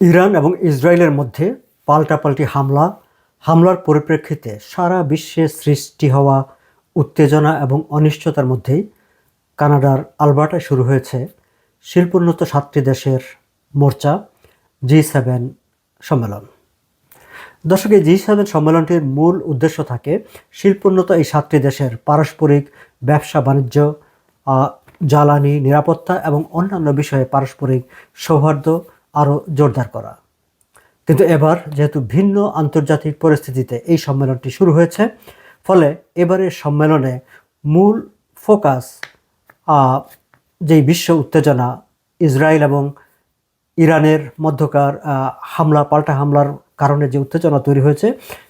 Iran এবং ইসরায়েলের মধ্যে পাল্টাপাল্টি হামলা, হামলার পরিপ্রেক্ষিতে সারা বিশ্বে সৃষ্টি হওয়া উত্তেজনা এবং অনিশ্চয়তার মধ্যেই কানাডার আলবার্টায় শুরু হয়েছে শিল্পোন্নত সাতটি দেশের মোর্চা জি সেভেন সম্মেলন। দর্শক, এই জি সেভেন সম্মেলনটির মূল উদ্দেশ্য থাকে শিল্পোন্নত এই সাতটি দেশের পারস্পরিক ব্যবসা, বাণিজ্য জ্বালানি, নিরাপত্তা এবং অন্যান্য বিষয়ে পারস্পরিক সৌহার্দ্য আরও জোরদার করা। কিন্তু এবার যেহেতু ভিন্ন আন্তর্জাতিক পরিস্থিতিতে এই সম্মেলনটি শুরু হয়েছে, ফলে এবারের সম্মেলনে মূল ফোকাস যেই বিশ্ব উত্তেজনা, ইসরায়েল এবং ইরানের মধ্যকার হামলা, পাল্টা হামলার কারণে যে উত্তেজনা তৈরি হয়েছে,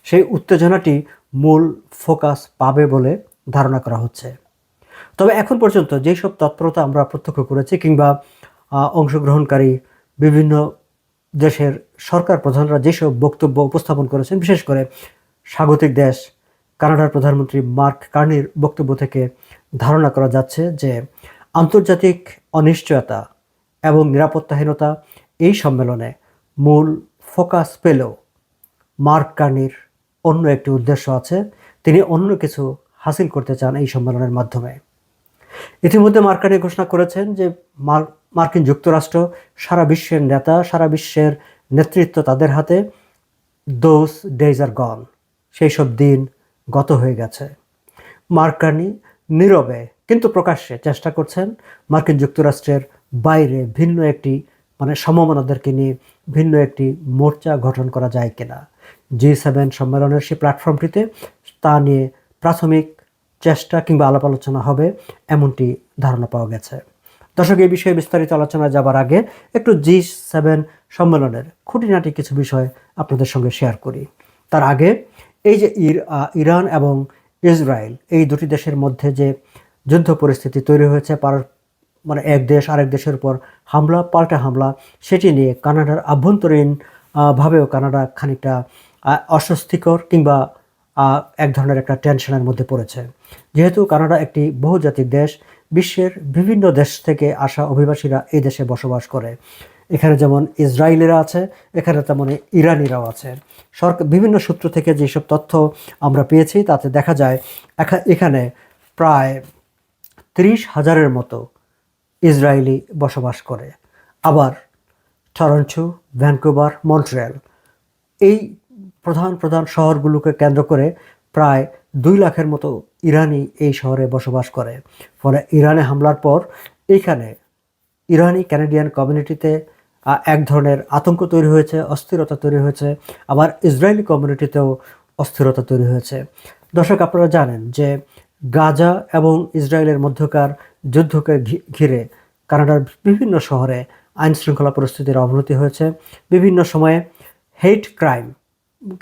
সেই উত্তেজনাটি মূল ফোকাস পাবে বলে ধারণা করা হচ্ছে। তবে এখন পর্যন্ত যেই সব তৎপরতা আমরা প্রত্যক্ষ করেছি কিংবা অংশগ্রহণকারী বিভিন্ন দেশের সরকার প্রধানরা যেসব বক্তব্য উপস্থাপন করেছেন, বিশেষ করে স্বাগতিক দেশ, কানাডার প্রধানমন্ত্রী মার্ক কার্নির বক্তব্য থেকে ধারণা করা যাচ্ছে যে আন্তর্জাতিক অনিশ্চয়তা এবং নিরাপত্তাহীনতা এই সম্মেলনে মূল ফোকাস পেলেও মার্ক কার্নির অন্য একটি উদ্দেশ্য আছে। তিনি অন্য কিছু হাসিল করতে চান এই সম্মেলনের মাধ্যমে। ইতিমধ্যে মার্কানি ঘোষণা করেছেন যে মার- মার্কিন যুক্তরাষ্ট্র সারা বিশ্বের নেতা, সারা বিশ্বের নেতৃত্ব তাদের হাতে। দোজ ডেজ আর গন সেই সব দিন গত হয়ে গেছে। মার্কানি নীরবে কিন্তু প্রকাশ্যে চেষ্টা করছেন মার্কিন যুক্তরাষ্ট্রের বাইরে ভিন্ন একটি মানে সমমনাদেরকে নিয়ে ভিন্ন একটি মোর্চা গঠন করা যায় কিনা। জি সেভেন সম্মেলনের সেই প্ল্যাটফর্মটিতে তা নিয়ে প্রাথমিক চেষ্টা কিংবা আলাপ আলোচনা হবে, এমনটি ধারণা পাওয়া গেছে। দর্শক, এই বিষয়ে বিস্তারিত আলোচনা যাবার আগে একটু জি সেভেন সম্মেলনের খুঁটিনাটি কিছু বিষয় আপনাদের সঙ্গে শেয়ার করি। তার আগে, এই যে ইর- ইরান এবং ইসরায়েল, এই দুটি দেশের মধ্যে যে যুদ্ধ পরিস্থিতি তৈরি হয়েছে, পার মানে এক দেশ আরেক দেশের উপর হামলা, পাল্টা হামলা, সেটি নিয়ে কানাডার আভ্যন্তরীণ ভাবেও কানাডা খানিকটা অস্বস্তিকর কিংবা এক ধরনের একটা টেনশনের মধ্যে পড়েছে। যেহেতু কানাডা একটি বহুজাতিক দেশ, বিশ্বের বিভিন্ন দেশ থেকে আসা অভিবাসীরা এই দেশে বসবাস করে। এখানে যেমন ইসরায়েলিরা আছে, এখানে তেমন ইরানিরাও আছে। সরকার বিভিন্ন সূত্র থেকে যেসব তথ্য আমরা পেয়েছি, তাতে দেখা যায়, এখা- এখানে প্রায় ত্রিশ হাজারের মতো ইসরায়েলি বসবাস করে। আবার টরন্টো, ভ্যানকুভার, মন্ট্রিয়াল, এই প্রধান প্রধান শহরগুলোকে কেন্দ্র করে প্রায় দুই লাখের মতো ইরানি এই শহরে বসবাস করে। ফলে ইরানে হামলার পর এইখানে ইরানি ক্যানাডিয়ান কমিউনিটিতে এক ধরনের আতঙ্ক তৈরি হয়েছে, অস্থিরতা তৈরি হয়েছে। আবার ইসরায়েলি কমিউনিটিতেও অস্থিরতা তৈরি হয়েছে। দর্শক, আপনারা জানেন যে গাজা এবং ইসরায়েলের মধ্যকার যুদ্ধকে ঘিরে কানাডার বিভিন্ন শহরে আইন শৃঙ্খলা পরিস্থিতির অবনতি হয়েছে। বিভিন্ন সময়ে হেট ক্রাইম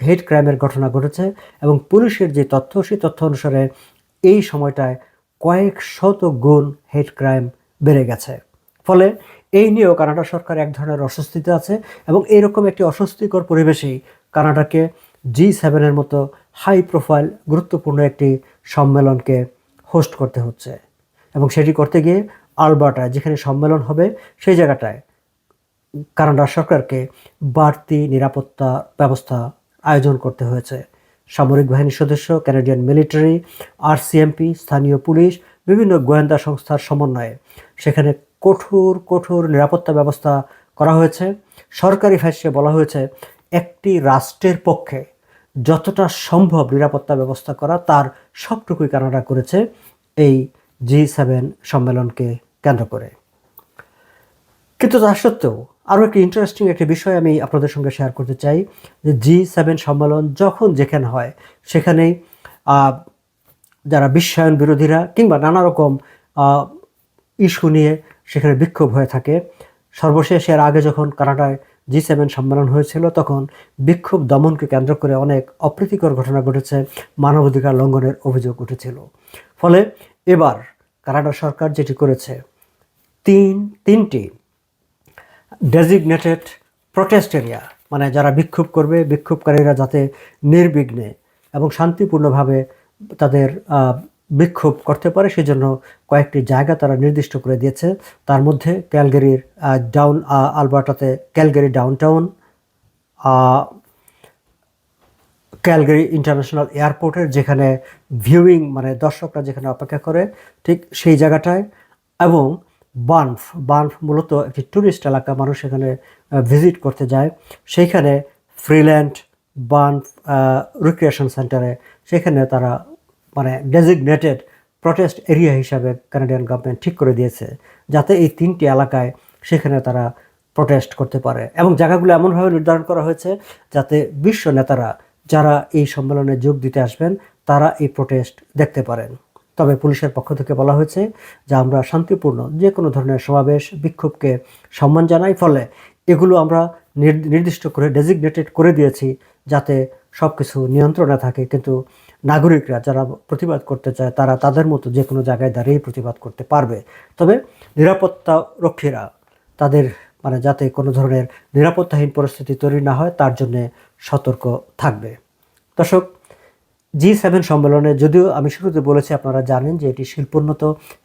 হেট ক্রাইমের ঘটনা ঘটেছে এবং পুলিশের যে তথ্য, সেই তথ্য অনুসারে এই সময়টায় কয়েক শত গুণ হেট ক্রাইম বেড়ে গেছে। ফলে এই নিয়েও কানাডা সরকার এক ধরনের অস্বস্তিতে আছে এবং এইরকম একটি অস্বস্তিকর পরিবেশেই কানাডাকে জি সেভেনের মতো হাই প্রোফাইল, গুরুত্বপূর্ণ একটি সম্মেলনকে হোস্ট করতে হচ্ছে। এবং সেটি করতে গিয়ে আলবার্টায়, যেখানে সম্মেলন হবে, সেই জায়গাটায় কানাডা সরকারকে বাড়তি নিরাপত্তা ব্যবস্থা আয়োজন করতে হয়েছে। সামরিক বাহিনীর সদস্য ক্যানাডিয়ান মিলিটারি আরসিএমপি স্থানীয় পুলিশ, বিভিন্ন গোয়েন্দা সংস্থার সমন্বয়ে। সেখানে কঠোর কঠোর নিরাপত্তা ব্যবস্থা করা হয়েছে। সরকারি ভাষ্যে বলা হয়েছে, একটি রাষ্ট্রের পক্ষে যতটা সম্ভব নিরাপত্তা ব্যবস্থা করা তার সবটুকুই কানাডা করেছে। এই জি সেভেন সম্মেলনকে কেন্দ্র করে। কিন্তু তা সত্ত্বেও আরও একটি ইন্টারেস্টিং একটি বিষয় আমি আপনাদের সঙ্গে শেয়ার করতে চাই, যে জি সেভেন সম্মেলন যখন যেখানে হয়, সেখানেই যারা বিশ্বায়ন বিরোধীরা কিংবা নানা রকম ইস্যু নিয়ে সেখানে বিক্ষোভ হয়ে থাকে, সর্বশেষ এর আগে যখন কানাডায় জি সেভেন সম্মেলন হয়েছিল, তখন বিক্ষোভ দমনকে কেন্দ্র করে অনেক অপ্রীতিকর ঘটনা ঘটেছে, মানবাধিকার লঙ্ঘনের অভিযোগ উঠেছিল। ফলে এবার কানাডা সরকার যেটি করেছে, তিন, তিনটি ডেজিগনেটেড প্রটেস্ট এরিয়া মানে যারা বিক্ষোভ করবে, বিক্ষোভকারীরা যাতে নির্বিঘ্নে এবং শান্তিপূর্ণভাবে তাদের বিক্ষোভ করতে পারে, সেজন্য কয়েকটি জায়গা তারা নির্দিষ্ট করে দিয়েছে। তার মধ্যে ক্যালগেরির ডাউন আলবার্টাতে ক্যালগেরি ডাউনটাউন ক্যালগেরি ইন্টারন্যাশনাল এয়ারপোর্টের যেখানে ভিউইং মানে দর্শকরা যেখানে অপেক্ষা করে, ঠিক সেই জায়গাটায় এবং বানফ বানফ মূলত একটি ট্যুরিস্ট এলাকা, মানুষ এখানে ভিজিট করতে যায়। সেইখানে ফ্রিল্যান্ড বানফ রিক্রিয়েশন সেন্টারে, সেখানে তারা মানে ডেজিগনেটেড প্রটেস্ট এরিয়া হিসাবে কানাডিয়ান গভর্নমেন্ট ঠিক করে দিয়েছে, যাতে এই তিনটি এলাকায় সেখানে তারা প্রটেস্ট করতে পারে। এবং জায়গাগুলো এমনভাবে নির্ধারণ করা হয়েছে যাতে বিশ্ব নেতারা যারা এই সম্মেলনে যোগ দিতে আসবেন, তারা এই প্রটেস্ট দেখতে পারেন। তবে পুলিশের পক্ষ থেকে বলা হয়েছে যে আমরা শান্তিপূর্ণ যে কোনো ধরনের সমাবেশ, বিক্ষোভকে সম্মান জানাই, ফলে এগুলো আমরা নির্দিষ্ট করে ডেজিগনেটেড করে দিয়েছি যাতে সব কিছু নিয়ন্ত্রণে থাকে। কিন্তু নাগরিকরা যারা প্রতিবাদ করতে চায়, তারা তাদের মতো যে কোনো জায়গায় দাঁড়িয়ে প্রতিবাদ করতে পারবে। তবে নিরাপত্তা রক্ষীরা তাদের মানে যাতে কোনো ধরনের নিরাপত্তাহীন পরিস্থিতি তৈরি না হয়, তার জন্যে সতর্ক থাকবে। দর্শক জি সেভেন সম্মেলনে যদিও আমি শুরুতে বলেছি, আপনারা জানেন যে এটি শিল্পোন্নত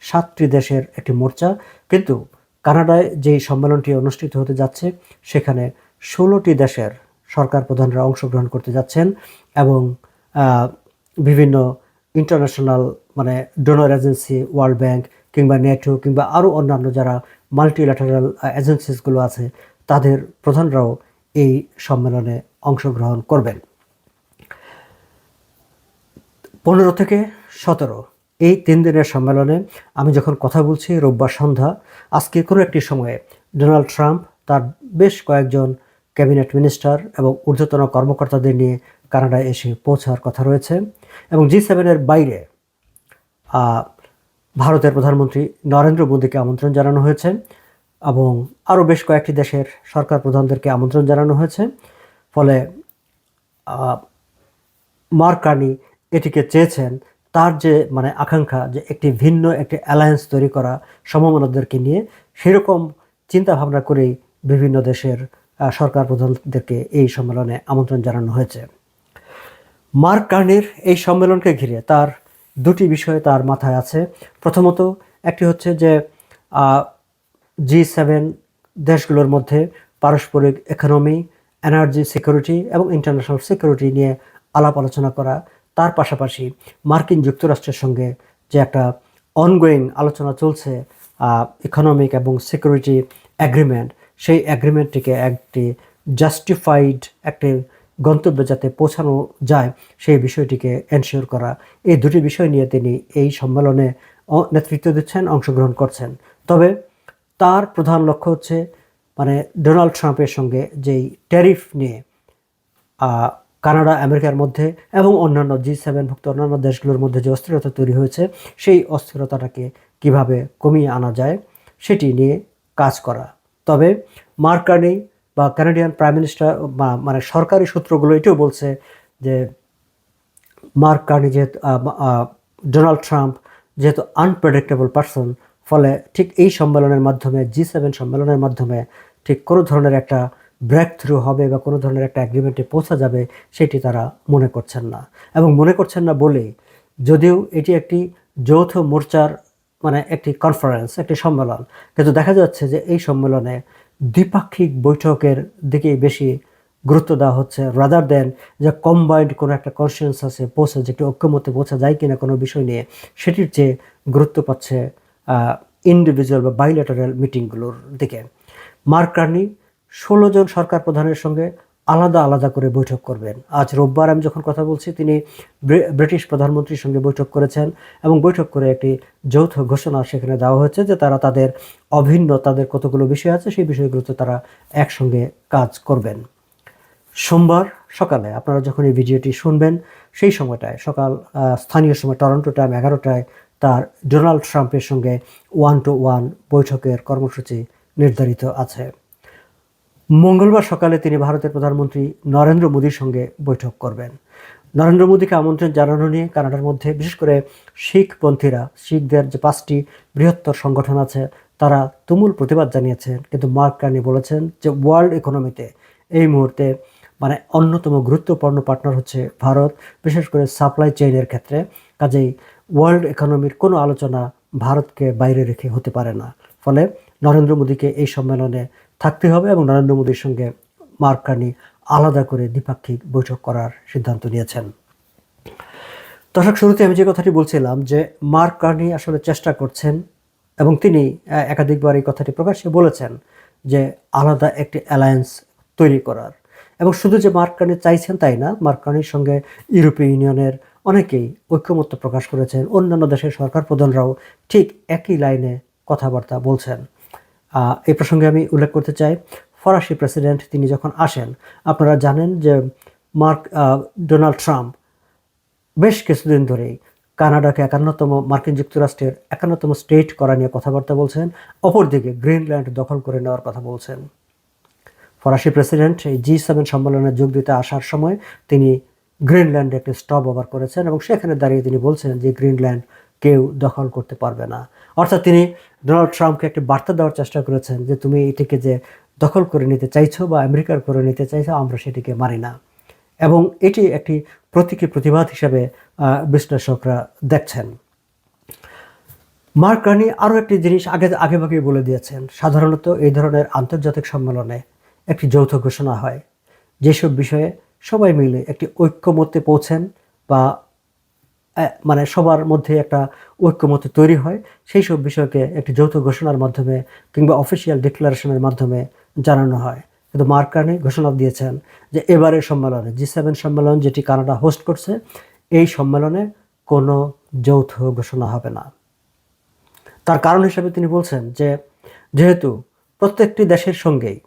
সাতটি দেশের একটি মোর্চা। কিন্তু কানাডায় যেই সম্মেলনটি অনুষ্ঠিত হতে যাচ্ছে, সেখানে ষোলোটি দেশের সরকার প্রধানরা অংশগ্রহণ করতে যাচ্ছেন এবং বিভিন্ন ইন্টারন্যাশনাল মানে ডোনার এজেন্সি, ওয়ার্ল্ড ব্যাংক কিংবা নেটো কিংবা আরও অন্যান্য যারা মাল্টিল্যাটারাল এজেন্সিসগুলো আছে, তাদের প্রধানরাও এই সম্মেলনে অংশগ্রহণ করবেন। পনেরো থেকে সতেরো। এই তিন দিনের সম্মেলনে আমি যখন কথা বলছি রোববার সন্ধ্যা, আজকে কোনো একটি সময়ে ডোনাল্ড ট্রাম্প, তার বেশ কয়েকজন ক্যাবিনেট মিনিস্টার এবং ঊর্ধ্বতন কর্মকর্তাদের নিয়ে কানাডায় এসে পৌঁছার কথা রয়েছে এবং জি সেভেনের বাইরে ভারতের প্রধানমন্ত্রী নরেন্দ্র মোদীকে আমন্ত্রণ জানানো হয়েছে এবং আরও বেশ কয়েকটি দেশের সরকার প্রধানদেরকে আমন্ত্রণ জানানো হয়েছে। ফলে মার্কানি এটিকে চেয়েছেন তার যে মানে আকাঙ্ক্ষা যে একটি ভিন্ন একটি অ্যালায়েন্স তৈরি করা সমমনাদেরকে নিয়ে, সেরকম চিন্তা ভাবনা করেই বিভিন্ন দেশের সরকার প্রধানদেরকে এই সম্মেলনে আমন্ত্রণ জানানো হয়েছে। মার্ক কার্নির এই সম্মেলনকে ঘিরে তার দুটি বিষয় তার মাথায় আছে। প্রথমত, একটি হচ্ছে যে জি সেভেন দেশগুলোর মধ্যে পারস্পরিক ইকোনমি এনার্জি সিকিউরিটি এবং ইন্টারন্যাশনাল সিকিউরিটি নিয়ে আলাপ আলোচনা করা তার পাশাপাশি মার্কিন যুক্তরাষ্ট্রের সঙ্গে যে একটা অনগোয়িং আলোচনা চলছে ইকোনমিক এবং সিকিউরিটি অ্যাগ্রিমেন্ট সেই অ্যাগ্রিমেন্টটিকে একটি জাস্টিফাইড একটি গন্তব্যে যাতে পৌঁছানো যায়, সেই বিষয়টিকে এনশিওর করা। এই দুটি বিষয় নিয়ে তিনি এই সম্মেলনে নেতৃত্ব দিচ্ছেন, অংশগ্রহণ করছেন। তবে তার প্রধান লক্ষ্য হচ্ছে মানে ডোনাল্ড ট্রাম্পের সঙ্গে যেই ট্যারিফ নিয়ে কানাডা, আমেরিকার মধ্যে এবং অন্যান্য জি সেভেনভুক্ত অন্যান্য দেশগুলোর মধ্যে যে অস্থিরতা তৈরি হয়েছে, সেই অস্থিরতাটাকে কীভাবে কমিয়ে আনা যায় সেটি নিয়ে কাজ করা। তবে মার্কানি বা কানাডিয়ান প্রাইম মিনিস্টার বা মানে সরকারি সূত্রগুলো এটাও বলছে যে মার্ক কার্নি যেহেতু ডোনাল্ড ট্রাম্প যেহেতু আনপ্রেডিক্টেবল পারসন, ফলে ঠিক এই সম্মেলনের মাধ্যমে, জি সেভেন সম্মেলনের মাধ্যমে ঠিক কোনো ধরনের একটা ব্রেক থ্রু হবে বা কোনো ধরনের একটা অ্যাগ্রিমেন্টে পৌঁছা যাবে, সেটি তারা মনে করছেন না। এবং মনে করছেন না বলেই যদিও এটি একটি যৌথ মোর্চার মানে একটি কনফারেন্স একটি সম্মেলন, কিন্তু দেখা যাচ্ছে যে এই সম্মেলনে দ্বিপাক্ষিক বৈঠকের দিকেই বেশি গুরুত্ব দেওয়া হচ্ছে রাদার দেন যে কম্বাইন্ড কোনো একটা আছে পৌঁছে, যে একটি ঐক্যমতে পৌঁছা যায় কিনা কোনো বিষয় নিয়ে, সেটির চেয়ে গুরুত্ব পাচ্ছে ইন্ডিভিজুয়াল বা বাইলেটারাল মিটিংগুলোর দিকে। মার্ক কার্নি ষোলো জন সরকার প্রধানের সঙ্গে আলাদা আলাদা করে বৈঠক করবেন। আজ রোববার আমি যখন কথা বলছি, তিনি ব্রিটিশ প্রধানমন্ত্রীর সঙ্গে বৈঠক করেছেন এবং বৈঠক করে একটি যৌথ ঘোষণা সেখানে দেওয়া হয়েছে যে তারা তাদের অভিন্ন, তাদের কতগুলো বিষয় আছে, সেই বিষয়গুলোতে তারা একসঙ্গে কাজ করবেন। সোমবার সকালে আপনারা যখন এই ভিডিওটি শুনবেন, সেই সময়টায়, সকাল স্থানীয় সময় টরন্টো টাইম এগারোটায় তার ডোনাল্ড ট্রাম্পের সঙ্গে ওয়ান টু ওয়ান বৈঠকের কর্মসূচি নির্ধারিত আছে। মঙ্গলবার সকালে তিনি ভারতের প্রধানমন্ত্রী নরেন্দ্র মোদীর সঙ্গে বৈঠক করবেন। নরেন্দ্র মোদীকে আমন্ত্রণ জানানো নিয়ে কানাডার মধ্যে, বিশেষ করে শিখপন্থীরা শিখদের যে পাঁচটি বৃহত্তর সংগঠন আছে, তারা তুমুল প্রতিবাদ জানিয়েছেন। কিন্তু মার্ক কার্নি বলেছেন যে ওয়ার্ল্ড ইকোনমিতে এই মুহূর্তে মানে অন্যতম গুরুত্বপূর্ণ পার্টনার হচ্ছে ভারত, বিশেষ করে সাপ্লাই চেইনের ক্ষেত্রে। কাজেই ওয়ার্ল্ড ইকোনমির কোনো আলোচনা ভারতকে বাইরে রেখে হতে পারে না। ফলে নরেন্দ্র মোদীকে এই সম্মেলনে থাকতে হবে এবং নরেন্দ্র মোদীর সঙ্গে মার্ক কার্নি আলাদা করে দ্বিপাক্ষিক বৈঠক করার সিদ্ধান্ত নিয়েছেন। দর্শক, শুরুতে আমি যে কথাটি বলছিলাম যে মার্ক কার্নি আসলে চেষ্টা করছেন এবং তিনি একাধিকবার এই কথাটি প্রকাশ্যে বলেছেন যে আলাদা একটি অ্যালায়েন্স তৈরি করার। এবং শুধু যে মার্ক কার্নি চাইছেন তাই না, মার্ক কার্নির সঙ্গে ইউরোপীয় ইউনিয়নের অনেকেই ঐক্যমত্য প্রকাশ করেছেন, অন্যান্য দেশের সরকার প্রধানরাও ঠিক একই লাইনে কথাবার্তা বলছেন। এই প্রসঙ্গে আমি উল্লেখ করতে চাই, ফরাসি প্রেসিডেন্ট তিনি যখন আসেন, আপনারা জানেন যে মার্ক ডোনাল্ড ট্রাম্প বেশ কিছুদিন ধরেই কানাডাকে একান্নতম, মার্কিন যুক্তরাষ্ট্রের একান্নতম স্টেট করা নিয়ে কথাবার্তা বলছেন, অপরদিকে গ্রিনল্যান্ড দখল করে নেওয়ার কথা বলছেন। ফরাসি প্রেসিডেন্ট এই জি সেভেন সম্মেলনে যোগ দিতে আসার সময় তিনি গ্রিনল্যান্ডে একটি স্টপ ওভার করেছেন এবং সেখানে দাঁড়িয়ে তিনি বলছেন যে গ্রিনল্যান্ড কেউ দখল করতে পারবে না। অর্থাৎ তিনি ডোনাল্ড ট্রাম্পকে একটি বার্তা দেওয়ার চেষ্টা করেছেন যে, তুমি এটিকে যে দখল করে নিতে চাইছো বা আমেরিকার করে নিতে চাইছো, আমরা সেটিকে মানি না। এবং এটি একটি প্রতীকী প্রতিবাদ হিসাবে বিশ্লেষকরা দেখছেন। মার্ক কার্নি আরও একটি জিনিস আগে, আগেভাগেই বলে দিয়েছেন, সাধারণত এই ধরনের আন্তর্জাতিক সম্মেলনে একটি যৌথ ঘোষণা হয়। যেসব বিষয়ে সবাই মিলে একটি ঐক্যমত্যে পৌঁছেন বা মানে সবার মধ্যে একটা ঐক্যমত্য তৈরি হয়। সেই সব বিষয়কে একটি যৌথ ঘোষণার মাধ্যমে কিংবা অফিসিয়াল ডিক্লারেশনের মাধ্যমে জানানো হয়। কিন্তু মার্ক কার্নি ঘোষণা দিয়েছেন যে এবারের সম্মেলনে জি সেভেন সম্মেলন যেটি কানাডা হোস্ট করছে, এই সম্মেলনে কোনো যৌথ ঘোষণা হবে না। তার কারণ হিসেবে তিনি বলছেন যে, যেহেতু প্রত্যেকটি দেশের সঙ্গেই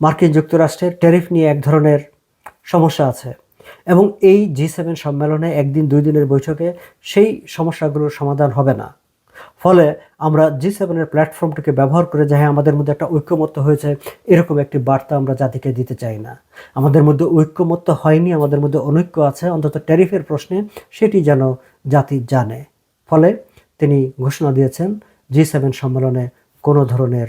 মার্কিন যুক্তরাষ্ট্রের ট্যারিফ নিয়ে এক ধরনের সমস্যা আছে এবং এই জি সেভেন সম্মেলনে একদিন, দুই দিনের বৈঠকে সেই সমস্যাগুলোর সমাধান হবে না। ফলে আমরা জি সেভেনের প্ল্যাটফর্মটিকে ব্যবহার করে যে হ্যাঁ আমাদের মধ্যে একটা ঐক্যমত্য হয়েছে, এরকম একটি বার্তা আমরা জাতিকে দিতে চাই না। আমাদের মধ্যে ঐক্যমত্য হয়নি, আমাদের মধ্যে অনৈক্য আছে, অন্তত ট্যারিফের প্রশ্নে সেটি যেন জাতি জানে। ফলে তিনি ঘোষণা দিয়েছেন, জি সেভেন সম্মেলনে কোনো ধরনের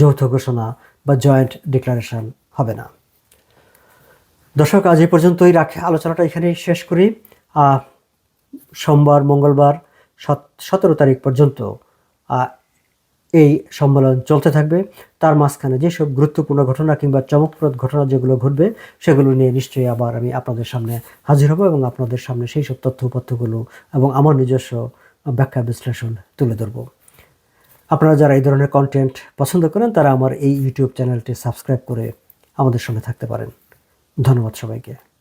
যৌথ ঘোষণা বা জয়েন্ট ডিক্লারেশন হবে না। দর্শক, আজ এই পর্যন্তই রাখে। আলোচনাটা এখানেই শেষ করি। সোমবার, মঙ্গলবার সতেরো তারিখ পর্যন্ত এই সম্মেলন চলতে থাকবে। তার মাঝখানে যেসব গুরুত্বপূর্ণ ঘটনা কিংবা চমকপ্রদ ঘটনা যেগুলো ঘটবে, সেগুলো নিয়ে নিশ্চয়ই আবার আমি আপনাদের সামনে হাজির হব এবং আপনাদের সামনে সেই সব তথ্য, উপাত্তগুলো এবং আমার নিজস্ব ব্যাখ্যা, বিশ্লেষণ তুলে ধরব। আপনারা যারা এই ধরনের কন্টেন্ট পছন্দ করেন, তারা আমার এই ইউটিউব চ্যানেলটি সাবস্ক্রাইব করে আমাদের সঙ্গে থাকতে পারেন। ধন্যবাদ সবাইকে।